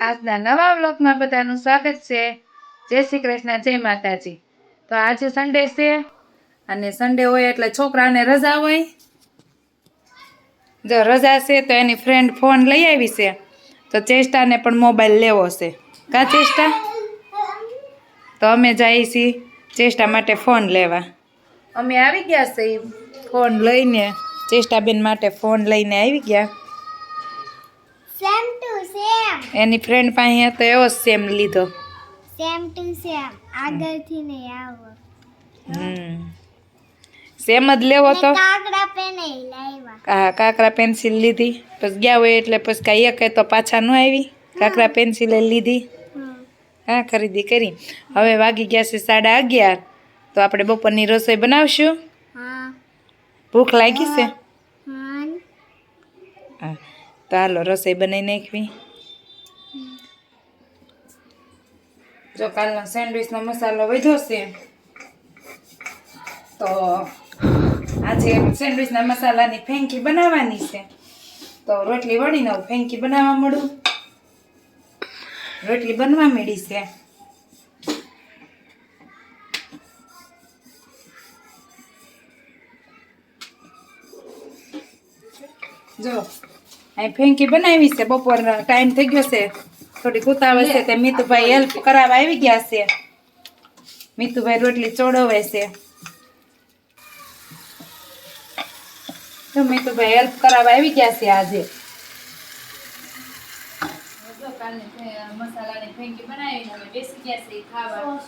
આજના નવા વ્લોગમાં બધાનું સ્વાગત છે. જય શ્રી કૃષ્ણ જય માતાજી. તો આજે સન્ડે છે. અને સન્ડે હોય એટલે છોકરાને રજા હોય. જો રજા છે તો એની ફ્રેન્ડ ફોન લઈ આવી છે. તો ચેષ્ટાને પણ મોબાઈલ લેવો છે. કા ચેષ્ટા? તો અમે જઈએ છીએ ચેષ્ટા માટે ફોન લેવા. અમે આવી ગયા છે ફોન લઈને ચેષ્ટાબેન માટે ફોન લઈને આવી ગયા. એની ફ્રેન્ડ પાસે હતો એવો જ સેમ લીધો. સેમ ટુ સેમ આગળથી ને આવો. હમ. સેમ જ લેવો તો? કાકરા પેન લાવ્યા. કાકરા પેન્સિલ લીધી. પછી ગયા હોય એટલે પછી કાંઈ એક તો પાછા ન આવી. કાકરા પેન્સિલ લીધી. હા ખરીદી કરી. હવે વાગી ગયા છે સાડા અગિયાર. તો આપણે બપોરની રસોઈ બનાવશું? હા. ભૂખ લાગી છે? તો હાલો રસોઈ બનાવી નાખવી. જો કાલનો સેન્ડવિચનો મસાલો વધ્યો છે, તો આજે સેન્ડવિચના મસાલાની ફેંકી બનાવવાની છે. તો રોટલી વળીને ફેંકી બનાવવા મળું. રોટલી બનવા મળી છે. જો, અહીં ફેંકી બનાવી છે, બપોરનો ટાઈમ થઈ ગયો છે. થોડીક ઉતાવળ છે તે મીતુભાઈ હેલ્પ કરાવવા આવી ગયા છે. મીતુભાઈ રોટલી ચોડવે છે. તો મીતુભાઈ હેલ્પ કરાવવા આવી ગયા છે આજે. મસાલાની ફેંકી બનાવીને હવે બેસી ગયા છે ખાવા.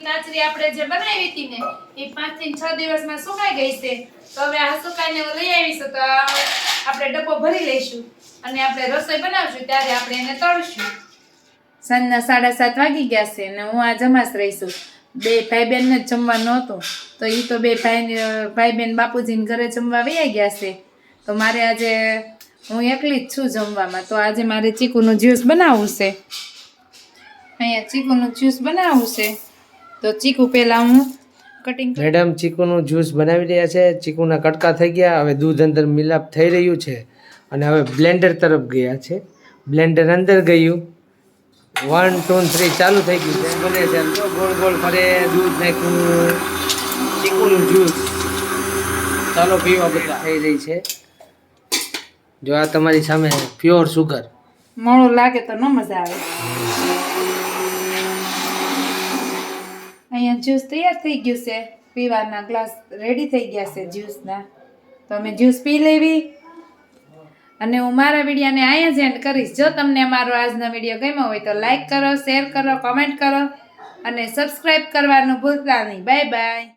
કાચરી આપણે જે બનાવી હતી ને, એ પાંચથી છ દિવસમાં સુકાઈ ગઈ છે. તો હવે આ સુકાઈને લઈ આવીશું, તો આપણે ડબ્બો ભરી લઈશું અને આપણે રસોઈ બનાવશું, ત્યારે આપણે એને તળશું. સાંજના સાડા સાત વાગી ગયા છે ને હું આ જમાસ રહીશું. બે ભાઈ બહેનને જ જમવાનું હતું તો એ તો બે ભાઈ ભાઈ બહેન બાપુજીને ઘરે જમવા વૈયા ગયા છે. તો મારે આજે, હું એકલી જ છું જમવામાં, તો આજે મારે ચીકુનું જ્યુસ બનાવવું છે. અહીંયા ચીકુનું જ્યુસ બનાવવું છે. તો ચીકુ પહેલાં હું કટિંગ મેડમ ચીકુનું જ્યુસ બનાવી રહ્યા છે. ચીકુના કટકા થઈ ગયા. હવે દૂધ અંદર મિલાપ થઈ રહ્યું છે. અને હવે બ્લેન્ડર તરફ ગયા છે. બ્લેન્ડર અંદર ગયું. વન ટુ થ્રી ચાલુ થઈ ગયું છે. બને છે. ગોળ ગોળ ફરે દૂધ નાખ્યું. ચીકુનું જ્યુસ ચાલો પીવા બધા થઈ રહી છે. જો આ તમારી સામે પ્યોર સુગર મોડું લાગે તો ન મજા આવે. જ્યુસ તૈયાર થઈ ગયું છે. પીવાના ગ્લાસ રેડી થઈ ગયા છે જ્યુસના. તો અમે જ્યુસ પી લેવી. અને હું મારા વિડીયોને અહીંયા જ એન્ડ કરીશ. જો તમને અમારો આજનો વીડિયો ગમ્યો હોય તો લાઈક કરો શેર કરો કોમેન્ટ કરો અને સબસ્ક્રાઈબ કરવાનું ભૂલતા નહીં. Bye bye